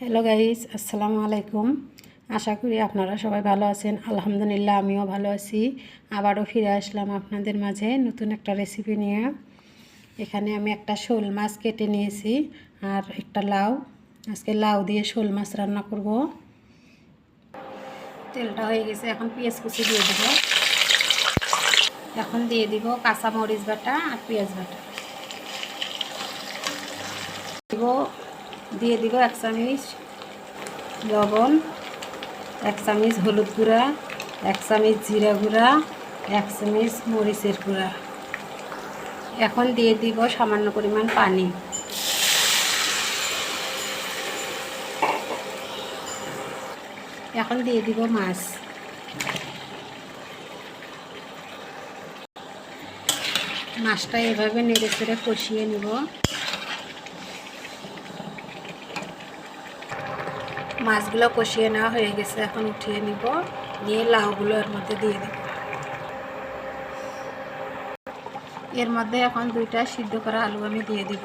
Hello guys আসসালামু আলাইকুম আশা করি আপনারা সবাই ভালো আছেন। আলহামদুলিল্লাহ, আমিও ভালো আছি। আবারও ফিরে আসলাম আপনাদের মাঝে নতুন একটা রেসিপি নিয়ে। এখানে আমি একটা শোল মাছ কেটে নিয়েছি আর একটা লাউ। আজকে লাউ দিয়ে শোল মাছ রান্না করব। তেলটা হয়ে গেছে, এখন পেঁয়াজ কুচি দিয়ে দেব। এখন দিয়ে দিব কাঁচা মরিচ বাটা আর পেঁয়াজ বাটা। দিব দিয়ে দিব এক চামচ লবণ, এক চামচ হলুদ গুঁড়া, এক চামচ জিরা গুঁড়া, এক চামচ মরিচের গুঁড়া। এখন দিয়ে দিব সামান্য পরিমাণ পানি। এখন দিয়ে দিব মাছ। মাছটা এভাবে নেড়ে চেড়ে কষিয়ে নিব। মাছগুলো কষিয়ে নেওয়া হয়ে গেছে, এখন উঠিয়ে নিব। নিয়ে লাউগুলো এর মধ্যে দিয়ে দেব। এর মধ্যে এখন দুইটা সিদ্ধ করা আলু আমি দিয়ে দিব।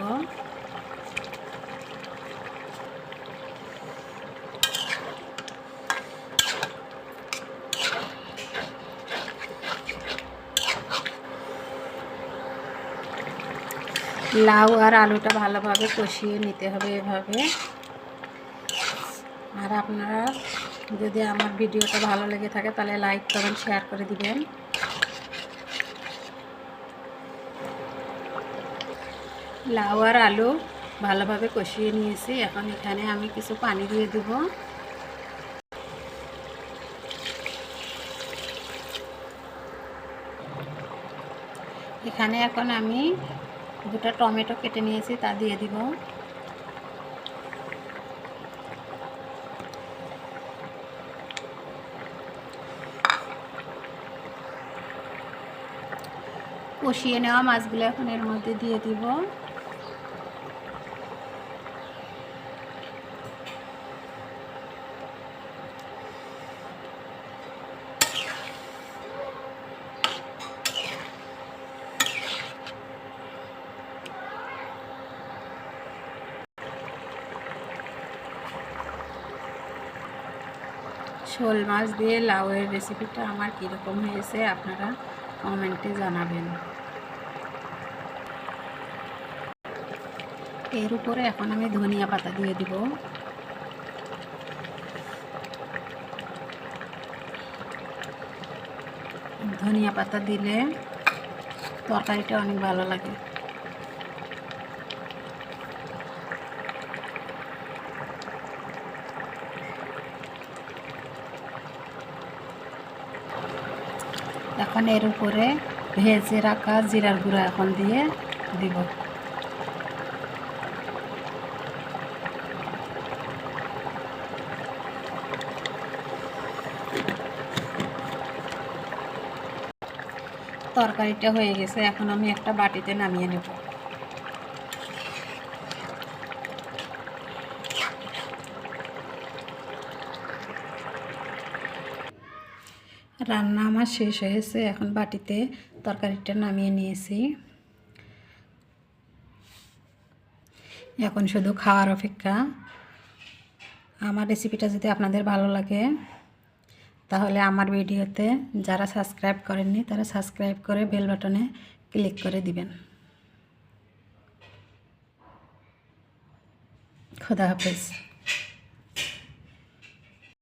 লাউ আর আলুটা ভালোভাবে কষিয়ে নিতে হবে এভাবে। আর আপনারা যদি আমার ভিডিওটা ভালো লেগে থাকে তাহলে লাইক কমেন্ট শেয়ার করে দিবেন। লাউ আর আলু ভালোভাবে কষিয়ে নিয়েছি। এখন এখানে আমি কিছু পানি দিয়ে দেব। এখানে এখন আমি দুটো টমেটো কেটে নিয়েছি, তা দিয়ে দিব। কষিয়ে নেওয়া মাছগুলো এখন এর মধ্যে দিয়ে দিব। শোল মাছ দিয়ে লাউয়ের রেসিপিটা আমার কীরকম হয়েছে আপনারা কমেন্টে জানাবেন। এর উপরে এখন আমি ধনিয়া পাতা দিয়ে দিব। ধনিয়া পাতা দিলে তরকারিটা অনেক ভালো লাগে। এখন এর উপরে ভেজে রাখা জিরার গুঁড়া এখন দিয়ে দিব। তরকারিটা হয়ে গেছে, এখন আমি একটা বাটিতে নামিয়ে নেব। রান্না আমার শেষ হয়েছে, এখন বাটিতে তরকারিটা নামিয়ে নিয়েছি। এখন শুধু খাওয়ার অপেক্ষা। আমার রেসিপিটা যদি আপনাদের ভালো লাগে, তাহলে আমার ভিডিওতে যারা সাবস্ক্রাইব করেননি, তারা সাবস্ক্রাইব করে বেল বাটনে ক্লিক করে দিবেন। খোদা হাফেজ।